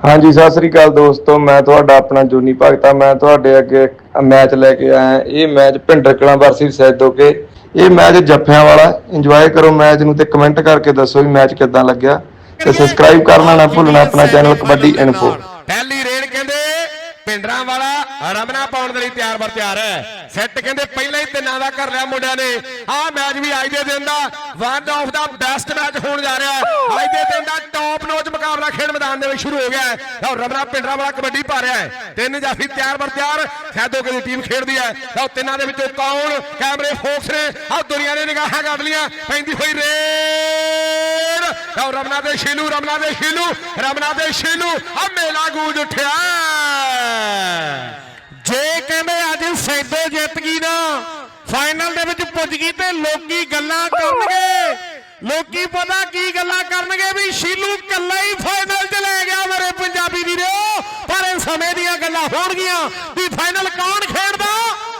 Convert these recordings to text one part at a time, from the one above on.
ਹਾਂਜੀ, ਸਤਿ ਸ੍ਰੀ ਅਕਾਲ ਦੋਸਤੋ, ਮੈਂ ਤੁਹਾਡਾ ਆਪਣਾ ਜੋਨੀ ਭਗਤਾ, ਮੈਂ ਤੁਹਾਡੇ ਅੱਗੇ ਇੱਕ ਮੈਚ ਲੈ ਕੇ ਆਇਆ। ਇਹ ਮੈਚ ਭਿੰਡਰ ਕਲਾਂ ਵਰਸਸ ਸੈਦੋਕੇ ਇਹ ਮੈਚ ਜੱਫਿਆਂ ਵਾਲਾ। ਇੰਜੋਏ ਕਰੋ ਮੈਚ ਨੂੰ ਤੇ ਕਮੈਂਟ ਕਰਕੇ ਦੱਸੋ ਵੀ ਮੈਚ ਕਿੱਦਾਂ ਲੱਗਿਆ ਤੇ ਸਬਸਕ੍ਰਾਈਬ ਕਰਨਾ ਨਾ ਭੁੱਲਣਾ ਆਪਣਾ ਚੈਨਲ ਕਬੱਡੀ ਇਨਫੋ ਪਹਿਲੀ ਰੇਡ ਕਹਿੰਦੇ ਪਿੰਡਰਾਂ ਵਾਲਾ ਰਮਨਾ ਪਾਉਣ ਦੇ ਲਈ ਤਿਆਰ ਬਰ ਤਿਆਰ ਹੈ। ਸੈੱਟ ਕਹਿੰਦੇ ਪਹਿਲਾਂ ਹੀ ਤਿੰਨਾਂ ਦਾ ਕਰ ਲਿਆ ਮੁੰਡਿਆਂ ਨੇ। ਆਹ ਮੈਚ ਵੀ ਅੱਜ ਦੇ ਦਿਨ ਦਾ one of the best match ਹੋਣ ਜਾ ਰਿਹਾ। ਹੈ ਅੱਜ ਦੇ ਦਿਨ ਦਾ ਟੌਪ ਨੋਚ ਮੁਕਾਬਲਾ ਖੇਡ ਮੈਦਾਨ ਦੇ ਵਿੱਚ ਸ਼ੁਰੂ ਹੋ ਗਿਆ ਹੈ। ਲਓ ਰਮਨਾ ਪਿੰਡਰਾਂ ਵਾਲਾ ਕਬੱਡੀ ਪਾ ਰਿਹਾ ਹੈ। ਤਿੰਨ ਜਾਫੀ ਤਿਆਰ ਬਰ ਤਿਆਰ ਸੈਦੋਕੇ ਦੀ ਟੀਮ ਖੇਡਦੀ ਹੈ। ਲਓ, ਤਿੰਨਾਂ ਦੇ ਵਿੱਚੋਂ ਕੌਣ ਕੈਮਰੇ ਫੋਕਸ ਨੇ? ਆਹ ਦੁਨੀਆ ਨੇ ਨਿਗਾਹਾਂ ਕੱਢ ਲੀਆਂ ਪੈਂਦੀ ਹੋਈ ਰੇਡ। ਲਓ, ਰਮਨਾ ਦੇ ਸ਼ੀਲੂ, ਰਮਨਾ ਦੇ ਸ਼ੀਲੂ, ਰਮਨਾ ਦੇ ਸ਼ੀਲੂ ਆ ਮੇਲਾ ਗੂੰਜ ਉੱਠਿਆ। ਜੇ ਕਹਿੰਦੇ ਅੱਜ ਸੈਦੋ ਜਿੱਤ ਗਈ ਨਾ, ਫਾਈਨਲ ਦੇ ਵਿੱਚ ਪੁੱਜ ਗਈ ਤੇ ਲੋਕੀ ਗੱਲਾਂ ਕਰਨਗੇ। ਲੋਕੀ ਪਤਾ ਕੀ ਗੱਲਾਂ ਕਰਨਗੇ ਵੀ ਸ਼ੀਲੂ ਕੱਲਾ ਹੀ ਫਾਈਨਲ 'ਚ ਲੈ ਗਿਆ ਮੇਰੇ ਪੰਜਾਬੀ ਵੀਰੋ, ਪਰ ਇਹ ਸਮੇਂ ਦੀਆਂ ਗੱਲਾਂ ਹੋਣਗੀਆਂ ਵੀ ਫਾਈਨਲ ਕੌਣ ਖੇਡਦਾ?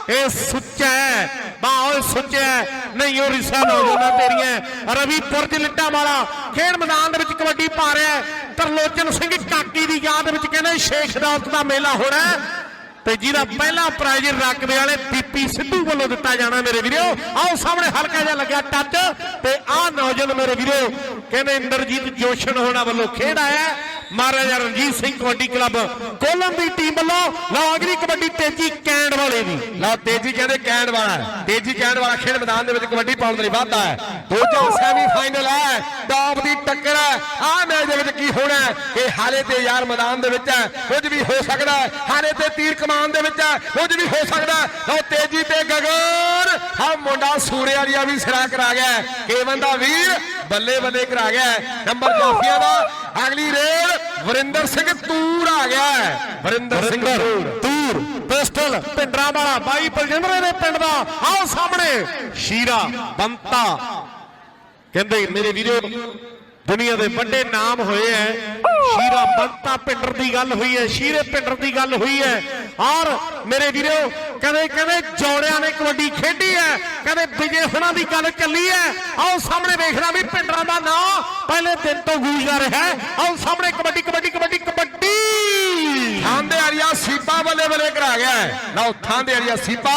ਇਹ ਸੁੱਚਾ ਹੈ ਬਾਹਰ ਸੁੱਚਾ ਨਹੀਂ, ਉਹ ਰਿਸਾ ਨੌਜਵਾਨਾਂ ਤੇਰੀਆਂ। ਰਵੀ ਪੁਰਜ ਲਿੱਟਾ ਵਾਲਾ ਖੇਡ ਮੈਦਾਨ ਦੇ ਵਿੱਚ ਕਬੱਡੀ ਪਾ ਰਿਹਾ ਤਰਲੋਚਨ ਸਿੰਘ ਕਾਕੀ ਦੀ ਯਾਦ ਵਿੱਚ ਕਹਿੰਦੇ ਸ਼ੇਖ ਦੌਲਤ ਦਾ ਮੇਲਾ ਹੋਣਾ ਹੈ। ਤੇ ਜਿਹਦਾ ਪਹਿਲਾ ਪ੍ਰਾਈਜ਼ ਰਕਬੇ ਵਾਲੇ ਪੀਪੀ ਸਿੱਧੂ ਵੱਲੋਂ ਦਿੱਤਾ ਜਾਣਾ ਮੇਰੇ ਵੀਰੋ। ਆਓ ਸਾਹਮਣੇ ਹਲਕਾ ਜਿਹਾ ਲੱਗਿਆ ਟੱਚ ਤੇ ਆਹ ਨੌਜਵਾਨ ਮੇਰੇ ਵੀਰੋ, ਕਹਿੰਦੇ ਇੰਦਰਜੀਤ ਜੋਸ਼ਨ ਹੋਣਾ ਵੱਲੋਂ ਖੇਡ ਆਇਆ। ਮਹਾਰਾਜਾ ਰਣਜੀਤ ਸਿੰਘ ਕਬੱਡੀ ਕਲੱਬ। ਕੋਲਮ ਦੀ ਟੀਮ ਵੱਲੋਂ ਲਓ ਅਗਲੀ ਕਬੱਡੀ ਤੇਜੀ ਕੈਂਡ ਵਾਲੇ ਦੀ। ਲਓ ਤੇਜੀ ਕਹਿੰਦੇ ਕੈਂਡ ਵਾਲਾ ਤੇਜੀ ਕੈਂਡ ਵਾਲਾ ਖੇਡ ਮੈਦਾਨ ਦੇ ਵਿੱਚ ਕਬੱਡੀ ਪਾਉਣ ਦੇ ਲਈ ਵਾਧਾ ਹੈ। ਦੂਜਾ ਸੈਮੀ ਫਾਈਨਲ ਹੈ। ਟੌਪ ਦੀ ਟੱਕਰ ਹੈ। ਆਹ ਮੈਚ ਦੇ ਵਿੱਚ ਕੀ ਹੋਣਾ ਇਹ ਹਾਲੇ ਤੇ ਯਾਰ ਮੈਦਾਨ ਦੇ ਵਿੱਚ ਹੈ। ਕੁਝ ਵੀ ਹੋ ਸਕਦਾ ਹੈ। ਹਾਲੇ ਤੇ ਤੀਰ ਕਮਾਨ ਦੇ ਵਿੱਚ ਹੈ। ਕੁਝ ਵੀ ਹੋ ਸਕਦਾ ਹੈ। ਲਓ ਤੇਜੀ ਤੇ ਗਗਨ। ਆ ਮੁੰਡਾ ਸੂਰੇ ਵਾਲੀਆ ਵੀ ਸਿਰਾ ਕਰਾ ਗਿਆ ਹੈ। ਕੇਵਨ ਦਾ ਵੀਰ ਬੱਲੇ ਬੱਲੇ ਕਰਾ ਗਿਆ ਨੰਬਰ ਜਾਫੀਆਂ ਦਾ। ਅਗਲੀ ਰੇਡ ਵਰਿੰਦਰ ਸਿੰਘ ਤੂਰ ਆ ਗਿਆ ਹੈ। ਵਰਿੰਦਰ ਸਿੰਘ ਤੂਰ। ਤੂਰ ਪਿਸਟਲ ਪਿੰਡਰਾਂ ਵਾਲਾ ਬਾਈ ਬਲਜਿੰਦਰੇ ਦੇ ਪਿੰਡ ਦਾ। ਆਓ ਸਾਹਮਣੇ। ਸ਼ੀਰਾ ਬੰਤਾ। ਕਹਿੰਦੇ ਮੇਰੇ ਵੀਰੋ ਦੁਨੀਆ ਦੇ ਵੱਡੇ ਨਾਮ ਹੋਏ ਐ। ਸ਼ੀਰਾ ਬੰਤਾ ਪਿੰਡਰ ਦੀ ਗੱਲ ਹੋਈ ਹੈ ਸ਼ੀਰੇ ਪਿੰਡਰ ਦੀ ਗੱਲ ਹੋਈ ਹੈ ਔਰ ਮੇਰੇ ਵੀਰੋ, ਕਦੇ ਕਦੇ ਜੋੜਿਆਂ ਨੇ ਕਬੱਡੀ ਖੇਡੀ ਹੈ ਕਦੇ ਵਿਜੇ ਹੁਣਾਂ ਦੀ ਗੱਲ ਚੱਲੀ ਹੈ ਆਓ ਸਾਹਮਣੇ ਵੇਖਣਾ ਵੀ ਪਿੰਡਰਾਂ ਦਾ ਨਾਂ ਪਹਿਲੇ ਦਿਨ ਤੋਂ ਗੂੰਜਦਾ ਰਿਹਾ ਹੈ ਆਓ ਸਾਹਮਣੇ ਕਬੱਡੀ ਕਬੱਡੀ ਕਬੱਡੀ ਕਬੱਡੀ। ਥਾਂ ਦੇ ਆਰੀਆ ਸੀਪਾ ਬੱਲੇ ਬੱਲੇ ਕਰਾ ਗਿਆ ਲਓ ਥਾਂ ਦੇ ਆਰੀਆ ਸੀਪਾ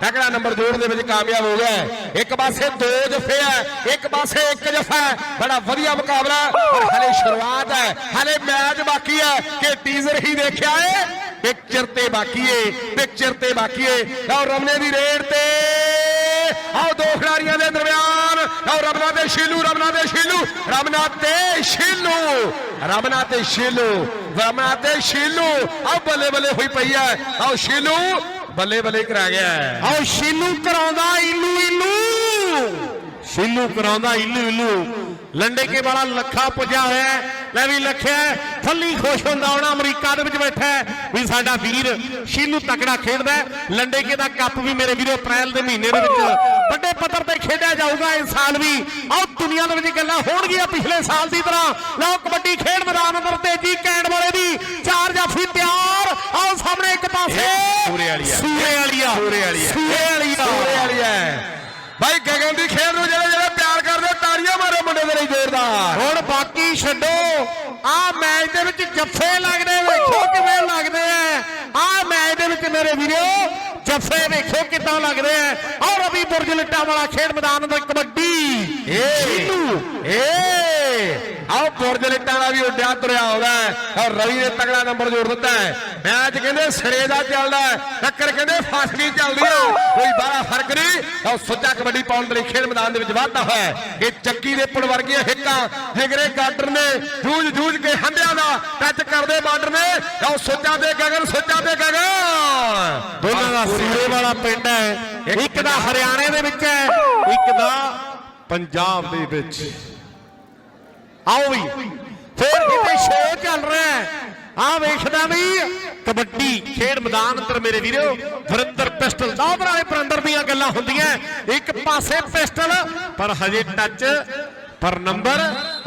ਤਕੜਾ ਨੰਬਰ ਜੋੜ ਦੇ ਵਿੱਚ ਕਾਮਯਾਬ ਹੋ ਗਿਆ ਇੱਕ ਪਾਸੇ ਦੋ ਜਫੇ ਹੈ ਇੱਕ ਪਾਸੇ ਇੱਕ ਜਫਾ ਹੈ। ਬੜਾ ਵਧੀਆ ਮੁਕਾਬਲਾ ਹੈ, ਪਰ ਹਲੇ ਸ਼ੁਰੂਆਤ ਹੈ। ਹਲੇ ਮੈਚ ਬਾਕੀ ਹੈ। ਕਿ ਟੀਜ਼ਰ ਹੀ ਦੇਖਿਆ ਹੈ ਪਿਕਚਰ ਤੇ ਬਾਕੀ ਹੈ ਪਿਕਚਰ ਤੇ ਬਾਕੀ ਹੈ ਲਓ ਰਮਨੇ ਦੀ ਰੇਡ ਤੇ ਆਓ ਦੋ ਖਿਡਾਰੀਆਂ ਦੇ ਦਰਮਿਆਨ। ਆਓ ਰਮਨਾ ਤੇ ਸ਼ੀਲੂ ਰਮਨਾ ਤੇ ਸ਼ੀਲੂ ਰਮਨਾ ਤੇ ਸ਼ੀਲੂ ਰਮਨਾ ਤੇ ਸ਼ੀਲੂ ਰਮਨਾ ਤੇ ਸ਼ੀਲੂ। ਆਓ ਬੱਲੇ ਬੱਲੇ ਹੋਈ ਪਈ ਹੈ ਆਓ ਸ਼ੀਲੂ ਬੱਲੇ ਬੱਲੇ ਕਰਾ ਗਿਆ। ਆਓ ਸ਼ੀਲੂ ਕਰਾਉਂਦਾ ਇਲੂ ਇਲੂ। ਸ਼ੀਲੂ ਕਰਾਉਂਦਾ ਇਲੂ ਇਲੂ। ਲੰਡੇ ਕੇ ਵਾਲਾ ਲੱਖਾ ਪੁੱਜਾ ਹੋਇਆ। ਲੈ ਵੀ ਲੱਖਿਆ ਫੱਲੀ ਖੁਸ਼ ਹੁੰਦਾ ਹੋਣਾ ਅਮਰੀਕਾ ਦੇ ਵਿੱਚ ਬੈਠਾ ਵੀ ਸਾਡਾ ਵੀਰ ਸ਼ੀਲੂ ਤਕੜਾ ਖੇਡਦਾ। ਲੰਡੇ ਕੇ ਦਾ ਕੱਪ ਵੀ ਮੇਰੇ ਵੀਰੋ ਅਪ੍ਰੈਲ ਦੇ ਮਹੀਨੇ ਦੇ ਵਿੱਚ ਵੱਡੇ ਪੱਧਰ ਤੇ ਖੇਡਿਆ ਜਾਊਗਾ ਇਸ ਸਾਲ ਵੀ। ਆਓ ਦੁਨੀਆ ਦੇ ਵਿੱਚ ਗੱਲਾਂ ਹੋਣਗੀਆਂ ਪਿਛਲੇ ਸਾਲ ਦੀ ਤਰ੍ਹਾਂ। ਲਓ ਕਬੱਡੀ ਖੇਡ ਮੈਦਾਨ ਅੰਦਰ ਤੇਜੀ ਕੈਂਡ ਵਾਲੇ ਦੀ। ਚਾਰ ਜਾਫੀ ਤਿਆਰ। ਆਓ ਸਾਹਮਣੇ ਇੱਕ ਪਾਸੇ। ਸੂਰੇ ਵਾਲੀ ਹੈ। ਸੂਰੇ ਵਾਲੀ ਆ ਸੂਰੇ ਵਾਲੀ ਹੈ। ਸੂਰੇ ਵਾਲੀ ਆ ਸੂਰੇ ਭਾਈ ਗਗਨ ਦੀ ਖੇਡ ਨੂੰ ਜਿਹੜੇ ਜਿਹੜੇ ਪਿਆਰ ਕਰਦੇ ਤਾੜੀਆਂ ਮਾਰੋ ਮੁੰਡੇ ਜ਼ੋਰਦਾਰ ਹੁਣ ਬਾਕੀ ਛੱਡੋ। ਆ ਮੈਚ ਦੇ ਵਿੱਚ ਜੱਫੇ ਲੱਗਦੇ ਵੇਖੋ ਕਿਵੇਂ ਲੱਗਦੇ ਆ। ਆ ਮੈਚ ਦੇ ਵਿੱਚ ਮੇਰੇ ਵੀਰੋ ਜੱਫੇ ਵੇਖੋ ਕਿੱਦਾਂ ਲੱਗਦੇ ਆ। ਔਰ ਰਵੀ ਬੁਰਜ ਲਿੱਟਾ ਵਾਲਾ ਖੇਡ ਮੈਦਾਨ ਅੰਦਰ ਕਬੱਡੀ। ਏ। ਏ। ਆਓ ਬੁਰਜ ਲਿੱਟਾਂ ਦਾ ਵੀ ਉੱਡਿਆ ਤੁਰਿਆ ਆਉਂਦਾ ਹੈ। ਔਰ ਰਵੀ ਨੇ ਤਗੜਾ ਨੰਬਰ ਜੋੜ ਦਿੱਤਾ ਹੈ। ਮੈਚ ਕਹਿੰਦੇ ਸਿਰੇ ਦਾ ਚੱਲਦਾ ਹੈ। ਟੱਕਰ ਕਹਿੰਦੇ ਫਾਸਲੀ ਚੱਲਦੀ ਹੈ। ਕੋਈ ਬਾਹਲਾ ਫ਼ਰਕ ਨਹੀਂ। ਆਓ ਸੁੱਚਾ ਕਬੱਡੀ ਪਾਉਣ ਦੇ ਲਈ ਖੇਡ ਮੈਦਾਨ ਦੇ ਵਿੱਚ ਵਾਧਾ ਹੋਇਆ ਇਹ ਚੱਕੀ ਦੇ ਪੁਲ ਵਰਗੀਆਂ ਹਿੱਕਾਂ ਜਿਗਰੇ ਗਾਡਰ ਨੇ ਜੂਝ ਜੂਝ ਕੇ ਹੰਡਿਆਂ ਦਾ। ਟੱਚ ਕਰਦੇ ਬਾਰਡਰ ਨੇ। ਆਓ ਸੁੱਚਾ ਤੇ ਗਗਨ ਸੁੱਚਾ ਤੇ ਗਗਨ। ਦੋਨਾਂ ਦਾ ਸੂਰੇ ਵਾਲਾ ਪਿੰਡ ਹੈ। ਇੱਕ ਦਾ ਹਰਿਆਣੇ ਦੇ ਵਿੱਚ ਹੈ ਇੱਕ ਦਾ ਪੰਜਾਬ ਦੇ ਵਿੱਚ। ਆਓ ਵੀ ਫਿਰ ਕਿਤੇ ਸ਼ੋਅ ਚੱਲ ਰਿਹਾ ਹੈ। ਆ ਵੇਖਦਾ ਵੀ ਕਬੱਡੀ ਖੇਡ ਮੈਦਾਨ ਅੰਦਰ ਮੇਰੇ ਵੀਰੋ ਵਰਿੰਦਰ ਪਿਸਟਲ ਦਾਦਰ ਵਾਲੇ ਪਰੰਦਰ ਦੀਆਂ ਗੱਲਾਂ ਹੁੰਦੀਆਂ। ਇੱਕ ਪਾਸੇ ਪਿਸਟਲ ਪਰ ਹਜੇ ਟੱਚ ਪਰ ਨੰਬਰ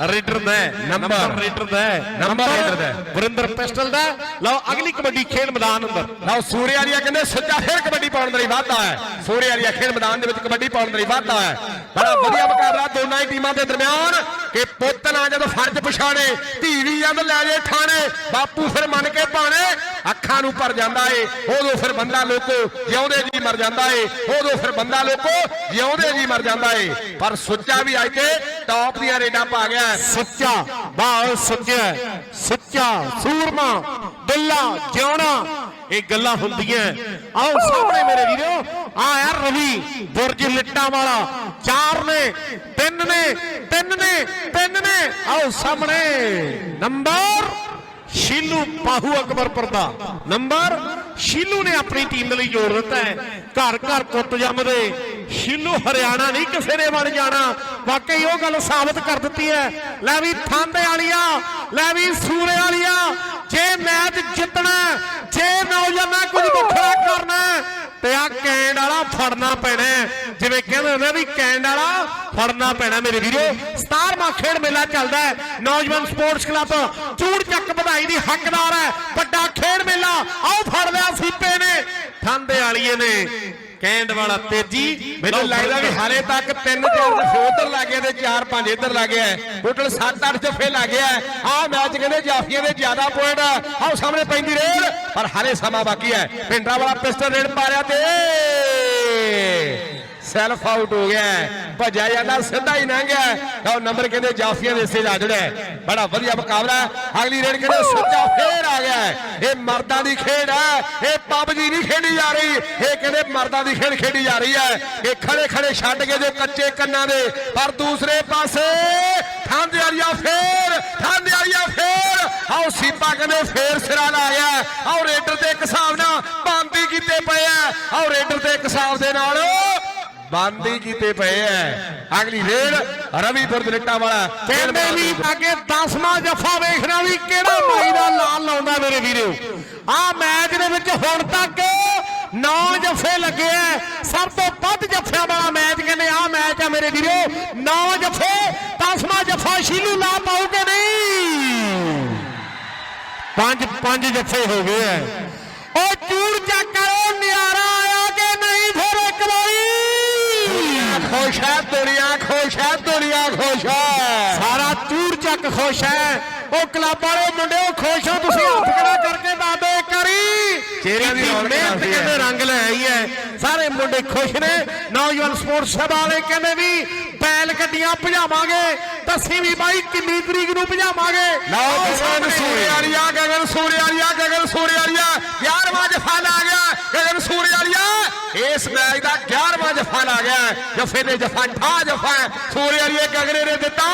ਰੇਡਰ ਦਾ। ਨੰਬਰ ਰੇਡਰ ਦਾ। ਨੰਬਰ ਰੇਡਰ ਦਾ। ਵਰਿੰਦਰ ਪਿਸਟਲ ਦਾ। ਲਓ ਅਗਲੀ ਕਬੱਡੀ ਖੇਡ ਮੈਦਾਨ ਅੰਦਰ ਲਓ ਸੂਰੇ ਵਾਲੀਆ ਕਹਿੰਦੇ ਸੱਚਾ ਫਿਰ ਕਬੱਡੀ ਪਾਉਣ ਦੇ ਲਈ ਵਾਧਾ ਹੈ ਸੂਰੇ ਵਾਲੀਆ ਖੇਡ ਮੈਦਾਨ ਦੇ ਵਿੱਚ ਕਬੱਡੀ ਪਾਉਣ ਦੇ ਲਈ ਵਾਧਾ ਹੈ ਬੜਾ ਵਧੀਆ ਮੁਕਾਬਲਾ ਦੋਨਾਂ ਹੀ ਟੀਮਾਂ ਦੇ ਦਰਮਿਆਨ ਕਿ ਪੁੱਤ ਨਾ ਜਦੋਂ ਫਰਜ਼ ਪਛਾਣੇ ਧੀ ਵੀ ਜਦ ਲੈ ਜੇ ਠਾਣੇ ਬਾਪੂ ਫਿਰ ਮੰਨ ਕੇ ਪਾਣੇ ਅੱਖਾਂ ਨੂੰ ਭਰ ਜਾਂਦਾ ਏ ਉਦੋਂ ਫਿਰ ਬੰਦਾ ਲੋਕੋ ਜਿਉਂਦੇ ਜੀ ਮਰ ਜਾਂਦਾ ਏ ਉਦੋਂ ਫਿਰ ਬੰਦਾ ਲੋਕੋ ਜਿਉਂਦੇ ਜੀ ਮਰ ਜਾਂਦਾ ਏ ਪਰ ਸੁੱਚਾ ਵੀ ਅੱਜ ਤੇ ਟੌਪ ਦੀਆਂ ਰੇਡਾਂ ਪਾ ਗਿਆ ਸੱਚਾ ਬਾਹ ਸੱਚਾ ਸੱਚਾ, ਸੂਰਮਾ ਦੁੱਲਾ ਜਿਉਣਾ, ਇਹ ਗੱਲਾਂ ਹੁੰਦੀਆਂ ਆਓ ਸਾਹਮਣੇ ਮੇਰੇ ਵੀਰੋ, ਆ ਯਾਰ ਰਵੀ, ਬੁਰਜ ਲਿੱਟਾਂ ਵਾਲਾ, ਚਾਰ ਨੇ, ਤਿੰਨ ਨੇ ਤਿੰਨ ਨੇ ਤਿੰਨ ਨੇ। ਆਓ ਸਾਹਮਣੇ, ਨੰਬਰ ਸ਼ੀਲੂ ਪਾਹੂ ਅਕਬਰਪੁਰ ਦਾ। ਨੰਬਰ ਸ਼ੀਲੂ ਨੇ ਆਪਣੀ ਟੀਮ ਦੇ ਲਈ ਜੋੜ ਦਿੱਤਾ ਹੈ। ਘਰ ਘਰ ਪੁੱਤ ਜੰਮਦੇ। ਸ਼ੀਲੂ ਹਰਿਆਣਾ ਨਹੀਂ ਕਿਸੇ ਨੇ ਬਣ ਜਾਣਾ। ਵਾਕਈ ਉਹ ਗੱਲ ਸਾਬਤ ਕਰ ਦਿੱਤੀ ਹੈ। ਲੈ ਵੀ ਥਾਂਦੇ ਵਾਲੀਆ, ਲੈ ਵੀ ਸੂਰੇ ਵਾਲੀਆ, ਜੇ ਮੈਚ ਜਿੱਤਣਾ ਜੇ ਨੌਜਵਾਨਾਂ ਕੁਝ ਵੱਖਰਾ ਕਰਨਾ ਤੇ ਆ ਕੈਂਡ ਵਾਲਾ ਫੜਨਾ ਪੈਣਾ ਜਿਵੇਂ ਕਹਿੰਦੇ ਹੁੰਦੇ ਵੀ ਕੈਂਡ ਵਾਲਾ ਫੜਨਾ ਪੈਣਾ ਮੇਰੇ ਵੀਰੋ। 17ਵਾਂ ਖੇਡ ਮੇਲਾ ਚੱਲਦਾ ਹੈ। ਨੌਜਵਾਨ ਸਪੋਰਟਸ ਕਲੱਬ ਚੂੜ ਚੱਕ ਵਧਾਈ ਦੀ ਹੱਕਦਾਰ ਹੈ। ਵੱਡਾ ਖੇਡ ਮੇਲਾ ਆਓ ਫੜ ਲਿਆ ਸੀਪੇ ਨੇ ਠੰਡੇ ਵਾਲੀਏ ਨੇ। ਕੈਂਡ ਵਾਲਾ ਤੇਜੀ। ਮੈਨੂੰ ਲੱਗਦਾ ਵੀ ਹਾਲੇ ਤੱਕ ਤਿੰਨ ਚਾਰ ਜਫੇ ਉਧਰ ਲੱਗੇ ਤੇ ਚਾਰ ਪੰਜ ਇੱਧਰ ਲੱਗੇ ਐ ਟੋਟਲ 7-8 ਜਫੇ ਲੱਗੇ ਐ ਆਹ ਮੈਚ ਕਹਿੰਦੇ ਜਾਫੀਆਂ ਦੇ ਜ਼ਿਆਦਾ ਪੁਆਇੰਟ ਆਓ ਸਾਹਮਣੇ ਪੈਂਦੀ ਰੇਡ ਪਰ ਹਾਲੇ ਸਮਾਂ ਬਾਕੀ ਐ ਪਿੰਡਰਾ ਵਾਲਾ ਪਿਸਟਲ ਰੇਡ ਪਾ ਰਿਆ ਤੇ। ਸੈਲਫ ਆਊਟ ਹੋ ਗਿਆ। ਹੈ। ਭੱਜਿਆ ਜਾਂਦਾ ਸਿੱਧਾ ਹੀ ਲੰਘ ਲਓ ਨੰਬਰ ਕਹਿੰਦੇ, ਜਾਫੀਆਂ ਦੇ ਹਿੱਸੇ ਜਾ ਜੁੜਿਆ ਬੜਾ ਵਧੀਆ ਮੁਕਾਬਲਾ ਅਗਲੀ ਰੇਡ ਕਹਿੰਦੇ ਸੱਚਾ ਫੇਰ ਆ ਗਿਆ ਇਹ ਮਰਦਾਂ ਦੀ ਖੇਡ ਹੈ। ਇਹ ਪਬਜੀ ਨਹੀਂ ਖੇਡੀ ਜਾ ਰਹੀ। ਇਹ ਕਹਿੰਦੇ, ਮਰਦਾਂ ਦੀ ਖੇਡ ਖੇਡੀ ਜਾ ਰਹੀ ਹੈ। ਇਹ ਖੜੇ ਖੜੇ ਛੱਡ ਕੇ ਜੋ ਕੱਚੇ ਕੰਨਾਂ ਦੇ। ਪਰ ਦੂਸਰੇ ਪਾਸੇ ਠੰਡ ਵਾਲੀਆ ਫੇਰ ਠੰਡ ਵਾਲੀਆ ਫੇਰ। ਆਓ ਸੀਪਾ ਕਹਿੰਦੇ, ਫੇਰ ਸਿਰਾ ਲਾ ਗਿਆ ਆਓ ਰੇਡਰ ਤੇ ਇੱਕ ਹਿਸਾਬ ਨਾਲ, ਬੰਦੀ ਕੀਤੇ ਪਏ ਆ ਆਓ ਰੇਡਰ ਤੇ ਇੱਕ ਹਿਸਾਬ ਦੇ ਨਾਲ ਬੰਦ ਕੀਤੇ ਪਏ ਐ। ਅਗਲੀ ਰੇਡ ਰਵੀ ਬੁਰਦਲਿੱਟਾ ਵਾਲਾ। ਕਹਿੰਦੇ ਵੀ ਅੱਗੇ 10ਵਾਂ ਜਫਾ ਵੇਖਣਾ ਵੀ ਕਿਹੜਾ ਮਾਈ ਦਾ ਲਾਲ ਲਾਉਂਦਾ ਮੇਰੇ ਵੀਰੋ। ਆ ਮੈਚ ਦੇ ਵਿੱਚ ਹੁਣ ਤੱਕ 9 ਜਫੇ ਲੱਗੇ ਐ। ਸਭ ਤੋਂ ਵੱਧ ਜਫਿਆਂ ਵਾਲਾ ਮੈਚ ਕਹਿੰਦੇ ਆ ਮੈਚ ਆ ਮੇਰੇ ਵੀਰੋ। 9 ਜਫੇ 10ਵਾਂ ਜਫਾ ਸ਼ੀਲੂ ਲਾ ਪਾਉਗੇ ਨਹੀਂ? ਪੰਜ ਪੰਜ ਜਫੇ ਹੋ ਗਏ ਐ। ਉਹ ਚੂੜ ਖੁਸ਼ ਹੈ ਦੁਨੀਆ ਖੁਸ਼ ਹੈ ਦੁਨੀਆ ਖੁਸ਼ ਹੈ। ਸਾਰਾ ਚੂੜ ਚੱਕ ਖੁਸ਼ ਹੈ। ਉਹ ਕਲੱਬ ਵਾਲੇ ਮੁੰਡਿਓ ਖੁਸ਼ ਹੋ ਤੁਸੀਂ ਹੱਥ ਖੜਾ ਕਰਕੇ ਦਾਦੋ ਕਰੀ ਚਿਹਰਿਆਂ ਦੀ ਰੌਣਕ ਮਿਹਨਤ। ਕਹਿੰਦੇ ਰੰਗ ਲੈ ਆਈ ਹੈ। ਸਾਰੇ ਮੁੰਡੇ ਖੁਸ਼ ਨੇ। ਨੌਜਵਾਨ ਸਪੋਰਟਸ ਸਭਾ ਵਾਲੇ ਕਹਿੰਦੇ ਵੀ ਬੈਲ ਗੱਡੀਆਂ ਭਜਾਵਾਂਗੇ। ਦੱਸੀ ਵੀ ਬਾਈ ਕਿੰਨੀ ਤਰੀਕ ਨੂੰ ਭਜਾਵਾਂਗੇ? ਲਓ ਗਗਨ। ਸੂਰਿਆਲੀਆ ਗਗਨ ਸੂਰਿਆਲੀਆ ਗਗਨ ਸੂਰਿਆਲੀਆ 11ਵਾਂ ਜਫਾ ਲਾ ਗਿਆ। ਗਗਨ ਸੂਰਿਆਲੀਆ ਇਸ ਮੈਚ ਦਾ 11ਵਾਂ ਜਫਾ ਲਾ ਗਿਆ। ਜਫੇ ਦੇ ਜਫਾ ਠਾ ਜਫਾ ਸੂਰਿਆਲੀਏ ਗਗਨੇ ਨੇ ਦਿੱਤਾ।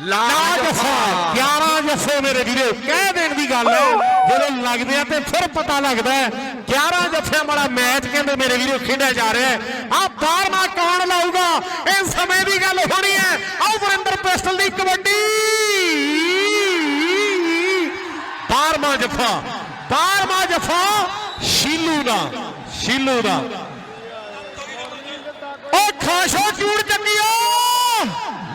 ਲਾ ਨਾ ਜਫਾ 11 ਜਫੇ ਮੇਰੇ ਵੀਰੇ। ਕਹਿ ਦੇਣ ਦੀ ਗੱਲ ਹੈ ਜਦੋਂ ਲੱਗਦੇ ਆ ਤੇ ਫਿਰ ਪਤਾ ਲੱਗਦਾ ਹੈ 11 ਜਫਿਆਂ ਵਾਲਾ ਮੈਚ ਕਹਿੰਦੇ ਮੇਰੇ ਵੀਰੇ ਖੇਡਿਆ ਜਾ ਰਿਹਾ ਹੈ। ਆ 12ਵਾਂ ਕੌਣ ਲਾਊਗਾ? ਇਹ ਸਮੇਂ ਦੀ ਗੱਲ ਹੋਣੀ ਹੈ। ਆਓ ਵਰਿੰਦਰ ਪਿਸਟਲ ਦੀ ਕਬੱਡੀ। 12ਵਾਂ ਜਫਾ 12ਵਾਂ ਜਫਾ। ਸ਼ੀਲੂ ਦਾ ਸ਼ੀਲੂ ਦਾ। ਉਹ ਖਾਸ਼ੋ ਚੂੜ ਚੱਕਿਓ।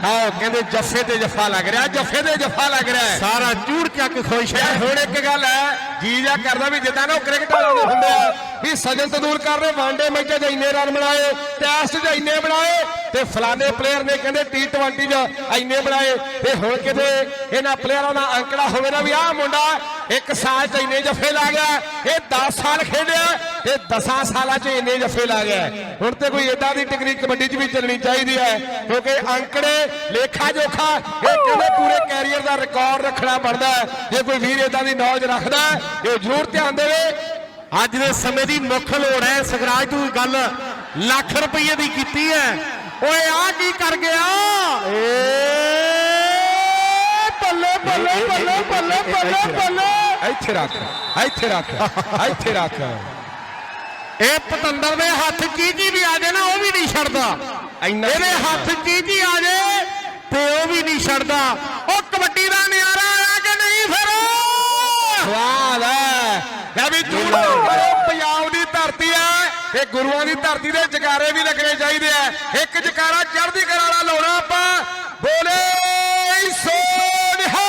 ਆਓ ਕਹਿੰਦੇ ਜਫੇ ਤੇ ਜਫਾ ਲੱਗ ਰਿਹਾ ਜਫੇ ਤੇ ਜਫਾ ਲੱਗ ਰਿਹਾ। ਹੈ। ਸਾਰਾ ਚੂੜ ਚੱਕ ਖੁਸ਼ ਹੈ। ਹੁਣ ਇੱਕ ਗੱਲ ਹੈ ਜੀ ਜਾ ਕਰਦਾ ਵੀ ਜਿੱਦਾਂ ਨਾ ਉਹ ਕ੍ਰਿਕਟ ਵਾਲੇ ਹੁੰਦੇ ਆ, ਵੀ ਸਜਨ ਤੰਦੂਲਕਰ ਨੇ ਵਨਡੇ ਮੈਚਾਂ 'ਚ ਇੰਨੇ ਰਨ ਬਣਾਏ ਟੈਸਟ 'ਚ ਇੰਨੇ ਬਣਾਏ, ਤੇ ਫਲਾਣੇ ਪਲੇਅਰ ਨੇ ਕਹਿੰਦੇ T20 'ਚ ਇੰਨੇ ਬਣਾਏ, ਤੇ ਹੁਣ ਕਿਤੇ ਇਹਨਾਂ ਪਲੇਅਰਾਂ ਦਾ ਅੰਕੜਾ ਹੋਵੇ ਨਾ ਵੀ ਆਹ ਮੁੰਡਾ ਇੱਕ ਸਾਲ 'ਚ ਇੰਨੇ ਜੱਫੇ ਲਾ ਗਿਆ, ਇਹ 10 ਸਾਲ ਖੇਡਿਆ ਤੇ 10 ਸਾਲਾਂ 'ਚ ਇੰਨੇ ਜੱਫੇ ਲਾ ਗਿਆ। ਹੁਣ ਤੇ ਕੋਈ ਏਦਾਂ ਦੀ ਟੈਕਨੀਕ ਕਬੱਡੀ 'ਚ ਵੀ ਚੱਲਣੀ ਚਾਹੀਦੀ ਹੈ, ਕਿਉਂਕਿ ਅੰਕੜੇ ਲੇਖਾ ਜੋਖਾ, ਇਹ ਕਹਿੰਦੇ ਪੂਰੇ ਕੈਰੀਅਰ ਦਾ ਰਿਕਾਰਡ ਰੱਖਣਾ ਪੜਦਾ ਜੇ ਕੋਈ ਵੀਰ ਏਦਾਂ ਦੀ ਨੌਲੇਜ ਰੱਖਦਾ ਇਹ ਜ਼ਰੂਰ ਧਿਆਨ ਦੇਵੇ ਅੱਜ ਦੇ ਸਮੇਂ ਦੀ ਮੁੱਖ ਲੋੜ ਹੈ। ਸਗਰਾਜ ਤੂੰ ਗੱਲ ਲੱਖ ਰੁਪਏ ਦੀ ਕੀਤੀ ਹੈ। ਓਏ ਆ ਕੀ ਕਰ ਗਿਆ? ਏ ਬੱਲੇ ਬੱਲੇ ਬੱਲੇ ਬੱਲੇ ਬੱਲੇ ਬੱਲੇ। ਇੱਥੇ ਰੱਖ ਇੱਥੇ ਰੱਖ ਇੱਥੇ ਰੱਖ। ਇਹ ਪਤੰਦਰ ਦੇ ਹੱਥ ਚੀਜੀ ਵੀ ਆ ਜਾਏ ਨਾ ਉਹ ਵੀ ਨਹੀਂ ਛੱਡਦਾ। ਇਹਦੇ ਹੱਥ ਚੀਜੀ ਆ ਜਾਏ ਤੇ ਉਹ ਵੀ ਨਹੀਂ ਛੱਡਦਾ। ਉਹ ਕਬੱਡੀ ਦਾ ਨਿਆਰਾ ਕਿ ਸਵਾਦ ਹੈ। ਲੈ ਵੀ ਜੂੜ ਪੰਜਾਬ ਦੀ ਧਰਤੀ ਹੈ ਤੇ ਗੁਰੂਆਂ ਦੀ ਧਰਤੀ ਦੇ ਜਕਾਰੇ ਵੀ ਲੱਗਣੇ ਚਾਹੀਦੇ ਆ। ਇੱਕ ਜਕਾਰਾ ਚੜ੍ਹਦੀ ਕਲਾ ਵਾਲਾ ਲਾਉਣਾ ਆਪਾਂ। ਬੋਲੇ ਸੋਨਿਹਾ।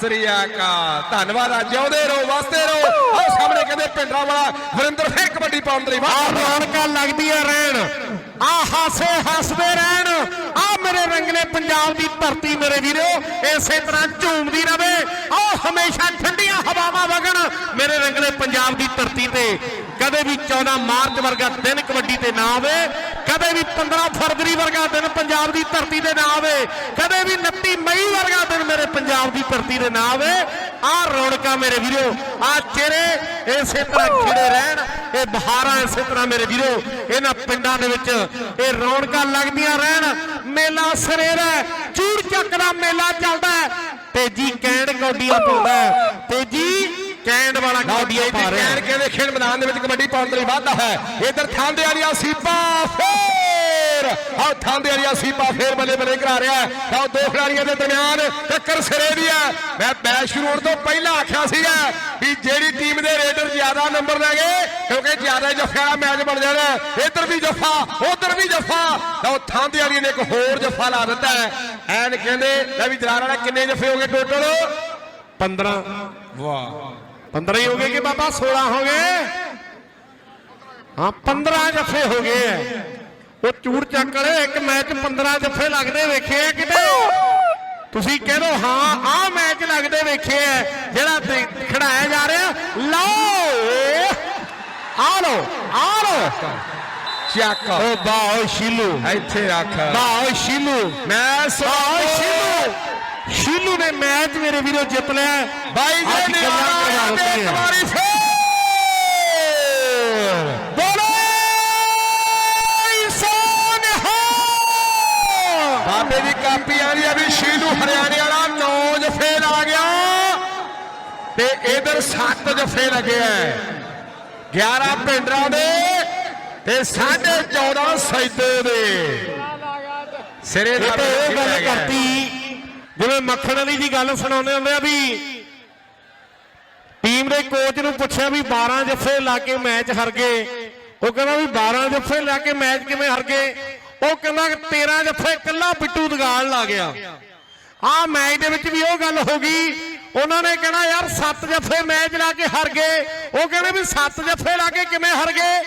ਸ੍ਰੀਆਕਾ ਧੰਨਵਾਦ ਆ ਜਿਉਂਦੇ ਰਹੋ ਵਸਦੇ ਰਹੋ। ਆਹ ਸਾਹਮਣੇ ਕਹਿੰਦੇ ਪਿੰਡਰਾ ਵਾਲਾ ਵਰਿੰਦਰ ਫੇਰ ਕਬੱਡੀ ਪਾਉਣ ਦੇ ਲਈ ਆ ਵਾਹ ਰੌਣਕਾਂ ਲੱਗਦੀਆਂ ਰਹਿਣ। ਆ ਹਾਸੇ ਹੱਸਦੇ ਰਹਿਣ। ਆ ਮੇਰੇ ਰੰਗਲੇ ਪੰਜਾਬ ਦੀ ਧਰਤੀ ਮੇਰੇ ਵੀਰੋ, ਇਸੇ ਤਰ੍ਹਾਂ ਝੂਮਦੀ ਰਵੇ। ਆ ਹਮੇਸ਼ਾ ਠੰਡੀਆਂ ਹਵਾਵਾਂ ਵਗਣ ਮੇਰੇ ਰੰਗਲੇ ਪੰਜਾਬ ਦੀ ਧਰਤੀ ਤੇ ਕਦੇ ਵੀ 14 ਮਾਰਚ ਵਰਗਾ ਦਿਨ ਕਬੱਡੀ ਤੇ ਨਾ ਆਵੇ, ਕਦੇ ਵੀ 15 ਫਰਵਰੀ ਵਰਗਾ ਦਿਨ ਪੰਜਾਬ ਦੀ ਧਰਤੀ ਤੇ ਨਾ ਆਵੇ, ਕਦੇ ਵੀ 29 ਮਈ ਵਰਗਾ ਦਿਨ ਮੇਰੇ ਪੰਜਾਬ ਦੀ ਧਰਤੀ ਤੇ ਨਾ ਆਵੇ। ਆ ਰੌਣਕਾਂ ਮੇਰੇ ਵੀਰੋ, ਆ ਚਿਹਰੇ ਇਸੇ ਤਰ੍ਹਾਂ ਖਿੜੇ ਰਹਿਣ, ਇਹ ਬਹਾਰਾਂ ਇਸੇ ਤਰ੍ਹਾਂ ਮੇਰੇ ਵੀਰੋ, ਇਹਨਾਂ ਪਿੰਡਾਂ ਦੇ ਵਿੱਚ ਇਹ ਰੌਣਕਾਂ ਲੱਗਦੀਆਂ ਰਹਿਣ। ਮੇਲਾ ਸਰੇਰ ਹੈ, ਚੂੜ ਚੱਕ ਦਾ ਮੇਲਾ ਚੱਲਦਾ ਤੇਜੀ ਕੈਂਡ ਕੌਡੀਆਂ ਪਾਉਂਦਾ ਤੇਜੀ ਕੈਂਡ ਵਾਲਾ ਪਾ ਰਿਹਾ। ਕਹਿਣ ਕਹਿੰਦੇ ਖੇਡ ਮੈਦਾਨ ਦੇ ਵਿੱਚ ਕਬੱਡੀ ਪਾਉਣ ਦੇ ਲਈ ਵਾਧਾ ਹੈ। ਇਧਰ ਥਾਂਦੇ ਵਾਲੀਆਂ ਸੀਪਾ ਫੇਰ। ਆਹ ਥਾਂਦੇ ਵਾਲੀਆਂ ਸੀਪਾ ਫੇਰ ਬੱਲੇ ਬੱਲੇ ਕਰਾ ਰਿਹਾ ਹੈ। ਤਾਂ ਦੋ ਖਿਡਾਰੀਆਂ ਦੇ ਦਰਮਿਆਨ ਟੱਕਰ ਸਿਰੇ ਦੀ ਹੈ। ਮੈਂ ਮੈਚ ਸ਼ੁਰੂ ਹੋਣ ਤੋਂ ਪਹਿਲਾਂ ਆਖਿਆ ਸੀਗਾ ਵੀ ਜਿਹੜੀ ਟੀਮ ਦੇ ਰੇਡਰ ਜ਼ਿਆਦਾ ਨੰਬਰ ਲੈ ਗਏ ਕਿਉਂਕਿ ਜ਼ਿਆਦਾ ਜੱਫਿਆਂ ਵਾਲਾ ਮੈਚ ਬਣ ਜਾਣਾ ਇਧਰ ਵੀ ਜੱਫਾ ਉਧਰ ਵੀ ਜੱਫਾ। ਉਹ ਥਾਂਦੇ ਵਾਲੀ ਨੇ ਇੱਕ ਹੋਰ ਜੱਫਾ ਲਾ ਦਿੱਤਾ ਹੈ। ਐਨ ਕਹਿੰਦੇ ਲੈ ਵੀ ਜਲਾਲ ਵਾਲਾ ਕਿੰਨੇ ਜੱਫੇ ਹੋ ਗਏ ਟੋਟਲ 15 ਵਾਹ। 15 ਹੀ ਹੋ ਗਏ ਕਿ ਬਾਬਾ? 16 ਹੋ ਗਏ। ਹਾਂ 15 ਜੱਫੇ ਹੋ ਗਏ। ਉਹ ਚੂੜ ਚੱਕ ਵਾਲੇ ਇੱਕ ਮੈਚ 15 ਜੱਫੇ ਲੱਗਦੇ ਵੇਖੇ ਆ ਕਿਤੇ। ਤੁਸੀਂ ਕਹਿ ਲਓ ਹਾਂ ਆਹ ਮੈਚ ਲੱਗਦੇ ਵੇਖੇ ਆ ਜਿਹੜਾ ਖਿਡਾਇਆ ਜਾ ਰਿਹਾ। ਲਓ ਆ ਲਓ ਆ ਲਓ। ਚੱਕ। ਓ ਬਾਓ ਸ਼ੀਲੂ। ਇੱਥੇ ਰੱਖ। ਬਾਓ ਸ਼ੀਲੂ। ਮੈਂ ਬਾਓ ਸੋ ਸ਼ੀਲੂ। ਸ਼ੀਲੂ ਨੇ ਮੈਚ ਮੇਰੇ ਵੀਰੋ ਜਿੱਤ ਲਿਆ। ਬਾਈ ਜੀ ਦਿੱਤੀਆਂ। ਇੱਕ ਵਾਰੀ ਫੇਰ! ਬੋਲੇ! ਸੋਨਹਾ ਬਾਬੇ ਦੀ ਕਾਪੀ ਆ ਰਹੀ ਆ ਵੀ ਸ਼ੀਲੂ ਹਰਿਆਣੇ ਵਾਲਾ 9 ਜਫੇ ਲਾ ਗਿਆ। ਤੇ ਇਧਰ 7 ਜਫੇ ਲੱਗੇ ਐ 11 ਪਿੰਡਰਾਂ ਦੇ ਤੇ 14.5 ਸੈਦੇ ਦੇ। ਸਿਰੇ ਦਾ ਇਹ ਤਾਂ ਗੱਲ। ਕਰਤੀ ਜਿਵੇਂ ਮੱਖਣ ਵਾਲੀ ਦੀ ਗੱਲ ਸੁਣਾਉਂਦੇ ਹੁੰਦੇ ਆ ਵੀ ਟੀਮ ਦੇ ਕੋਚ ਨੂੰ ਪੁੱਛਿਆ ਵੀ 12 ਜੱਫੇ ਲਾ ਕੇ ਮੈਚ ਹਾਰ ਗਏ। ਉਹ ਕਹਿੰਦਾ ਵੀ 12 ਜੱਫੇ ਲਾ ਕੇ ਮੈਚ ਕਿਵੇਂ ਹਾਰ ਗਏ? ਉਹ ਕਹਿੰਦਾ 13 ਜੱਫੇ ਇਕੱਲਾ ਬਿੱਟੂ ਦਗਾਲ ਲਾ ਗਿਆ। ਆਹ ਮੈਚ ਦੇ ਵਿੱਚ ਵੀ ਉਹ ਗੱਲ ਹੋ ਗਈ। ਉਹਨਾਂ ਨੇ ਕਹਿਣਾ, ਯਾਰ 7 ਜੱਫੇ ਮੈਚ ਲਾ ਕੇ ਹਾਰ ਗਏ। ਉਹ ਕਹਿੰਦੇ ਵੀ 7 ਜੱਫੇ ਲਾ ਕੇ ਕਿਵੇਂ ਹਾਰ ਗਏ?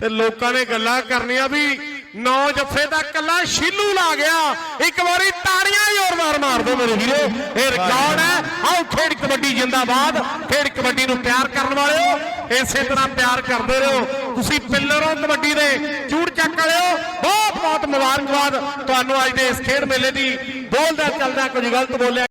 ਤੇ ਲੋਕਾਂ ਨੇ ਗੱਲਾਂ ਕਰਨੀਆਂ ਵੀ ਨੌ ਜੱਫੇ ਦਾ ਕੱਲਾ ਸ਼ੀਲੂ ਲਾ ਗਿਆ। ਇੱਕ ਵਾਰੀ ਤਾੜੀਆਂ ਜ਼ੋਰਦਾਰ ਮਾਰ ਦਿਓ ਮੇਰੇ ਵੀਰੋ। ਇਹ ਰਿਕਾਰਡ ਹੈ। ਆਓ ਖੇਡ ਕਬੱਡੀ ਜਿੰਦਾਬਾਦ। ਖੇਡ ਕਬੱਡੀ ਨੂੰ ਪਿਆਰ ਕਰਨ ਵਾਲਿਓ, ਇਸੇ ਤਰ੍ਹਾਂ ਪਿਆਰ ਕਰਦੇ ਰਹੋ। ਤੁਸੀਂ ਪਿੱਲਰ ਹੋ ਕਬੱਡੀ ਦੇ ਚੂੜ ਚੱਕ ਵਾਲਿਓ, ਬਹੁਤ ਬਹੁਤ ਮੁਬਾਰਕਬਾਦ। ਤੁਹਾਨੂੰ ਅੱਜ ਦੇ ਇਸ ਖੇਡ ਮੇਲੇ ਦੀ ਬੋਲਦਾ ਚੱਲਦਾ ਕੁਝ ਗਲਤ ਬੋਲਿਆ